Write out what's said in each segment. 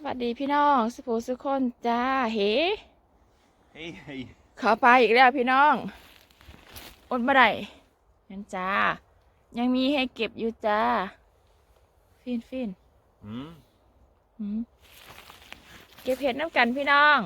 สวัสดีพี่น้องสุภูสุกคนจ้าเฮ้ Hej, hej. ขอไปอีกแล้วพี่น้องอดบ่ได้นั่นจ้า ยังมีให้เก็บอยู่จ้า ฟินฟิน Mm. หืมเก็บเห็ดน้ำกันพี่น้อง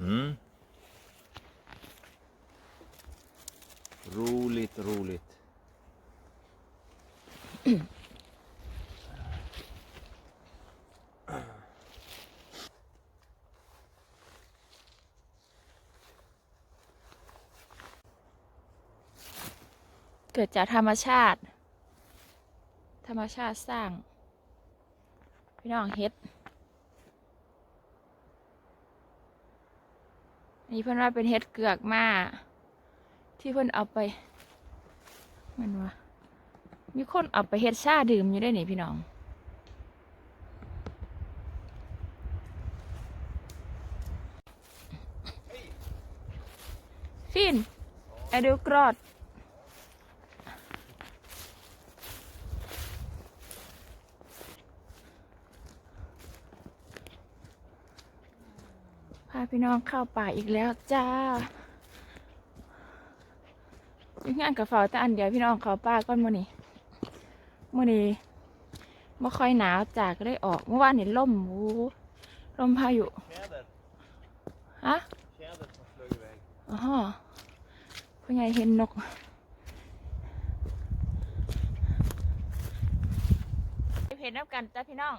Mm. Roligt, roligt. เกิดจากธรรมชาติ ธรรมชาติสร้าง พี่น้องเฮ็ดนี่เพื่อนว่าเป็นเฮ็ดเกือกมา ที่เพื่อนเอาไปมันวะมีคนเอาไปเฮ็ดชาดื่มอยู่ได้นี่พี่น้องฟินไอเดูกรอดาพี่น้องเข้าป่าอีกแล้วจ้ายิ่งานกับเฝ้าแต่อันเดียวพี่น้องเข้าป่าก้อนมือนี่มือนี่ไม่ค่อยหนาวจากก็ได้ออกเมื่อวานนี่ล่มโอ้โหลมพายุฮะอ๋อพ่อใหญ่เห็นนกเห็นน้ำกันจ้าพี่น้อง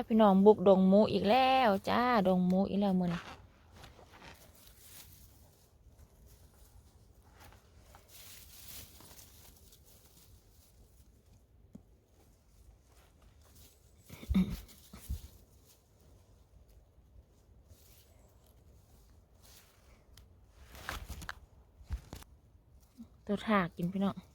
ถ้าพี่น้องบุกดงมูอีกแล้วจ้าดงมูอีกแล้วมือนี้ตัวถากกินพี่น้อง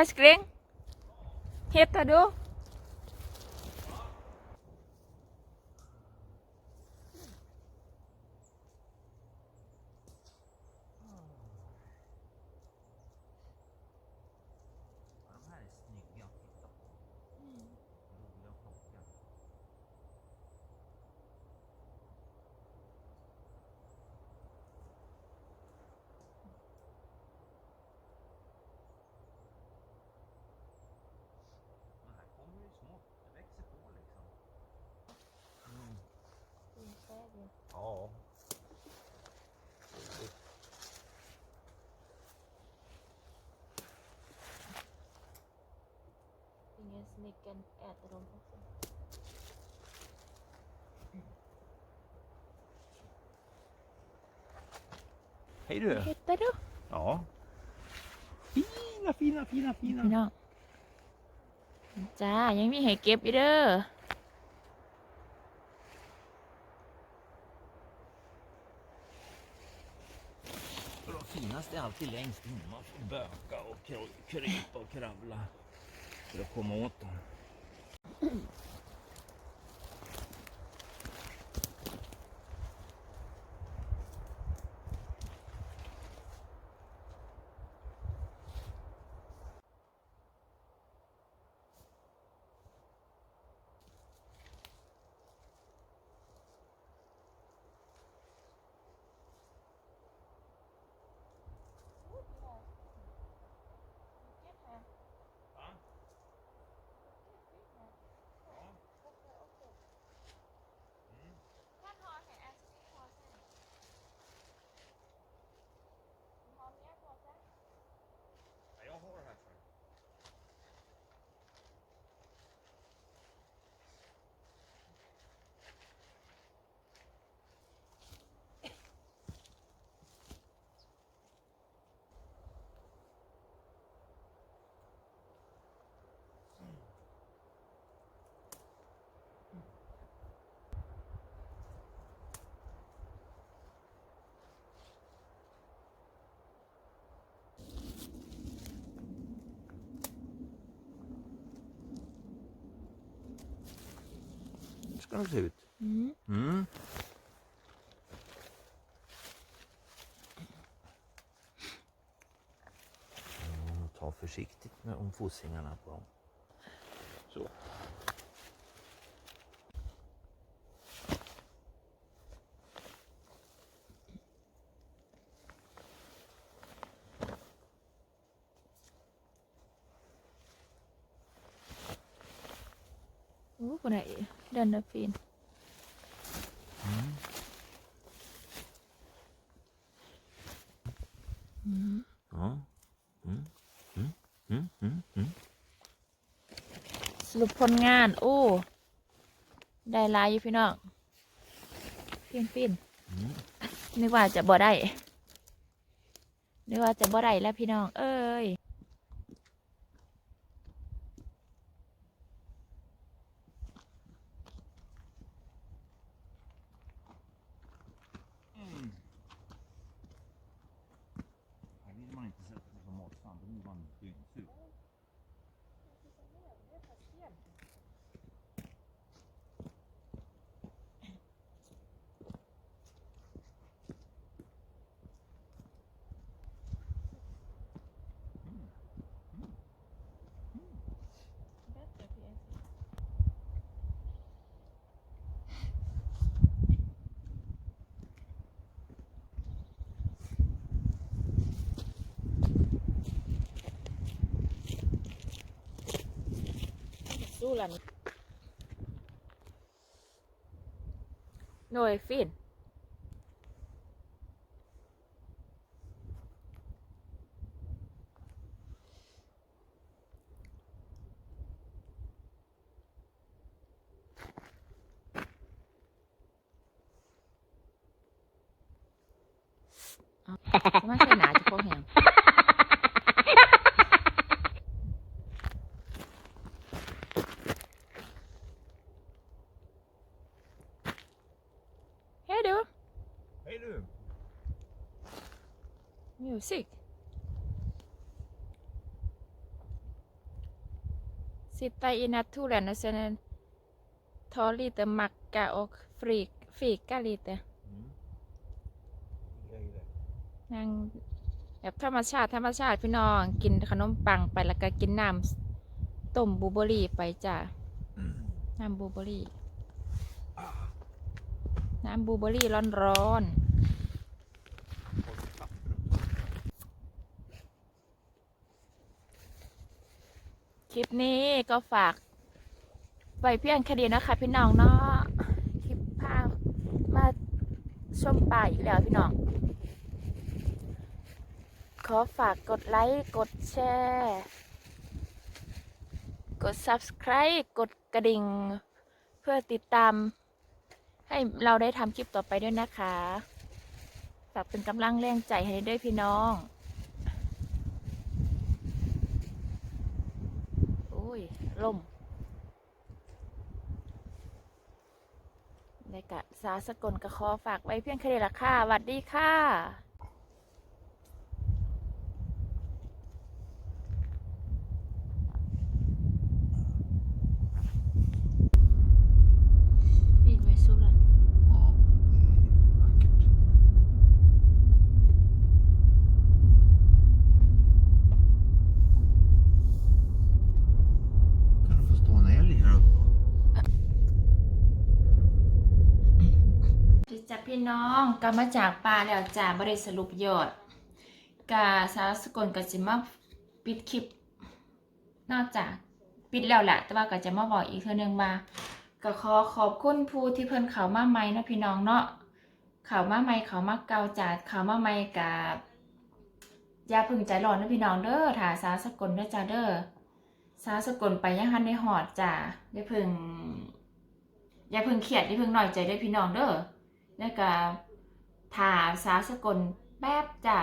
ice cream? Hit ta do. snicken äter dem också. Hej du. Hittar du? Ja. Fina, fina, fina, พี่ fina. น้องจ้า ยังมีให้เก็บอีกเด้อ Och de finaste är alltid längst in. Man får böka och kry- krypa och kravla Trocou um. ska de se ut? อืม Mm. Mm, Ta försiktigt med om fossingarna på dem. Så. โอ้คนไหนเดินเดอฟิน Mm. อืม Ja. Mm. Mm. Mm. Mm. Mm. สรุปผลงาน โอ้ ได้หลายอยู่พี่น้องฟินฟิน Mm. นึกว่าจะบ่ได้นึกว่าจะบ่ได้แล้วพี่น้อง เอ้ย สู้ละนี่หน่วยฟิน ไม่ใช่หนาจะพอแหงเฮ้ยดู Hej du! Music. Sitta i naturen och sen ta lite macka och frik, fika lite. Mm. นั่งแบบธรรมชาติธรรมชาติพี่น้องกินขนมปังไปแล้วก็กินน้ำต้มบลูเบอรี่ไปจ้ะน้ำบลูเบอรี่ น้ำบลูเบอร์รี่ร้อนๆ คลิปนี้ก็ฝากไว้เพียงแค่เดียวนะคะ พี่น้องเนาะคลิปพามาชมป่าอีกแล้วพี่น้อง ขอฝากกดไลค์กดแชร์กด subscribe กดกระดิ่ง เพื่อติดตาม ให้เราได้ทำคลิปต่อไปด้วยนะคะ ฝากเป็นกำลังแรงใจให้ด้วยพี่น้อง โอ้ย ล่มในกะสาสกลกระคอฝากไว้เพียงแค่นี้ละค่ะสวัสดีค่ะ วิ่งไปสู้ลัน Ja, det är vackert. Kan du få stå en älg här uppe? ดิ จ้าพี่น้องกลับมาจากป่าแล้วจ้าบริสรุปยอดกาสาวสกลก็จะมาปิดคลิป นอกจากปิดแล้วแหละแต่ว่าก็จะมาบอกอีกเทื่อนึงว่าก็ขอขอบคุณผู้ที่เพิ่นเขามาใหม่นะพี่น้องเนาะเขามาใหม่เขามาเก่าจ้าเขามาใหม่กับยาพึ่งใจร้อนนะพี่น้องเด้อถ้าสาวสกลเด้อจ้าเด้อสาวสกลไปยังหันในหอดจ้าอย่าเพึ่งอย่าเพึ่งเครียดอย่าเพึ่งหน้อยใจเด้พี่น้องเด้อ แล้วก็ถาสาสกลแป๊บจะ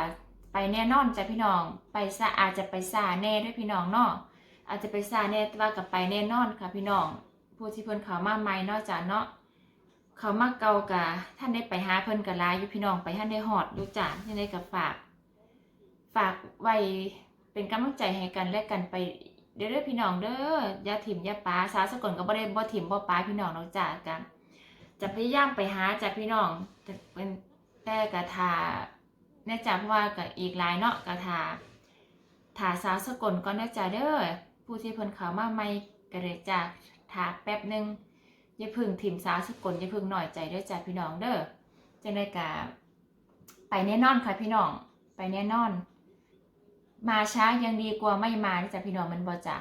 ไปแน่นอนจ้ะพี่น้อง ไปซะอาจจะไปซาแน่ด้วยพี่น้องเนาะอาจจะไปซาแน่ต่ว่ากับไปแน่นอนค่ะพี่น้อง ผู้ที่เพิ่นเขามาใหม่เนาะจ้ะเนาะเขามาเก่ากะท่านได้ไปหาเพิ่นกะลายอยู่พี่น้องไปท่านได้หอดดูจ้ะยังไงกับฝาก ฝากไว้เป็นกำลังใจให้กันและกันไปเด้อพี่น้องเด้อย่าถิ่มย่าป้าสาสกลก็บ่ได้บ่ถิ่มบ่ป้าพี่น้องเนาะจ้ะกัน จะพยายามไปหาจากพี่น้องแต่เป็นแต่กะทาแน่จ้ะเพราะว่ากับอีกหลายเนาะกะทาถาสาวสกลก่อนนะจ๊ะเด้อผู้ที่เพิ่นเขามาใหม่ก็เลยจ้ะถาแป๊บหนึงอย่าพึ่งถิ่มสาวสกลอย่าพึ่งหน่อยใจเด้อจ้ะพี่น้องเด้อจังได๋กะไปแน่นอนค่ะพี่น้องไปแน่นอน มาช้ายังดีกว่าไม่มานะจ้ะพี่น้องมันบ่จ้ะ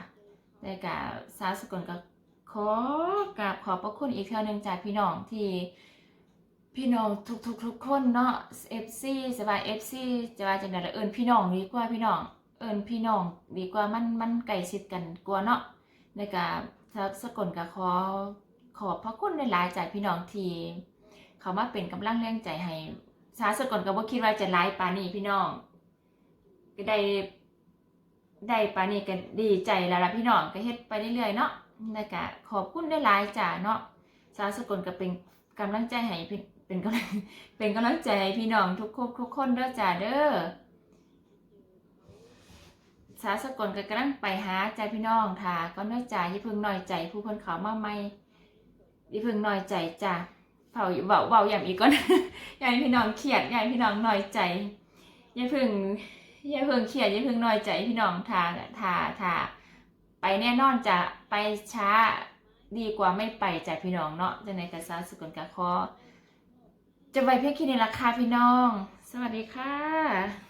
ได้กะสาวสกลก็ ขอกราบขอบพระคุณอีกเท่านึงจากพี่น้องที่พี่น้องทุกทุกทุกคนเนาะ FC สบาย FC จะว่าจังไดล่ะเอิ้นพี่น้องดีกว่าพี่น้อง เอิ้นพี่น้องดีกว่ามันมันใกล้ชิดกันกว่าเนาะในการสกลก็ขอขอบพระคุณหลายจากพี่น้องที่เขามาเป็นกำลังแรงใจให้สาสกลก็บ่คิดว่าจะหลายปานนี้พี่น้องก็ได้ได้ปานนี้ก็ดีใจแล้วล่ะพี่น้องก็เฮ็ดไปเรื่อยๆเนาะ นะกะขอบคุณได้หลายจ้าเนาะสาวสกลก็เป็นกำลังใจให้เป็นกำลังเป็นกำลังใจให้พี่น้องทุกคนทุกคนเด้อจ้าเด้อสาวสกลก็กำลังไปหาใจพี่น้องค่ะก็น้อยใจอย่าพิ่งน้อยใจ ผู้คนเขามาใหม่อย่าพิ่งน้อยใจจ้าเผาเบาเบาอย่างอีกก่อนอย่าให้พี่น้องเครียดอย่าให้พี่น้องน้อยใจยาเพิ่งยาเพิ่งเครียดยาเพิ่งน้อยใจพี่น้องท่าท่าท่าไปแน่นอนจะ ไปช้าดีกว่าไม่ไปจ่ายพี่น้องเนาะจะในกระซาสุกนกะคอจะไปเพียงแค่นี้ละค่ะพี่น้อง สวัสดีค่ะ